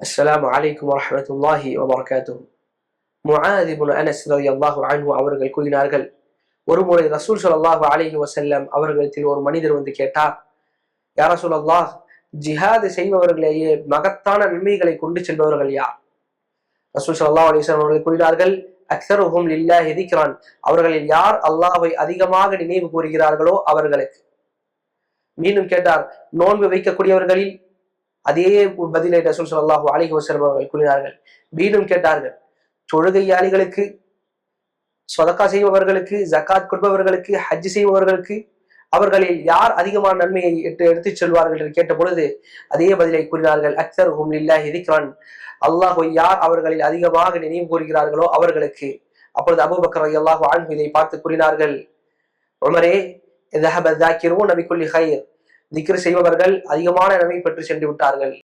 அஸ்லாம் அலைக்கும் வரமத்துல்லாஹி வபர்காத்தும் முஹாதிபுன் அனஸ் ரதி அல்லாஹு அன்ஹு அவர்கள் கூறினார்கள் ஒருமுறை ரசூல் சல்லாஹு அலிஹி வசல்லம் அவர்களிடத்தில் ஒரு மனிதர் வந்து கேட்டார் யார சொல்லல்லாஹ் ஜிஹாது செய்பவர்களேயே மகத்தான நன்மைகளை கொண்டு செல்பவர்கள் யார்? ரசூல் சல்லா அலிஸ்லாம் அவர்கள் கூறினார்கள் அக்சருஹும் லில்லா எதிக்கிறான் அவர்களில் யார் அல்லாஹை அதிகமாக நினைவு கூறுகிறார்களோ அவர்களுக்கு. மீண்டும் கேட்டார் நோன்பு வைக்கக்கூடியவர்களில் அதே பதிலை ரசூல் சல்லாஹு அலிஹி வசரம் அவர்கள் கூறினார்கள். மீண்டும் கேட்டார்கள். தொழுகையாளிகளுக்கு சொதக்கா செய்பவர்களுக்கு ஜக்காத் கொடுப்பவர்களுக்கு ஹஜ் செய்பவர்களுக்கு அவர்களில் யார் அதிகமான நன்மையை எட்டு எடுத்துச் செல்வார்கள் என்று கேட்ட பொழுது அதே பதிலை கூறினார்கள். அக்தர் ஹும் இல்லா ஹிதிக்ரான் அல்லாஹோ யார் அவர்களில் அதிகமாக நினைவு கூறுகிறார்களோ அவர்களுக்கு. அப்பொழுது அபுபக்கர் அல்லாஹ் வாழ்ந்து இதை பார்த்து கூறினார்கள். உமரே நபிக்குள்ளி ஹைர் திக்ரு செய்பவர்கள் அதிகமான நன்மை பெற்று சென்று விட்டார்கள்.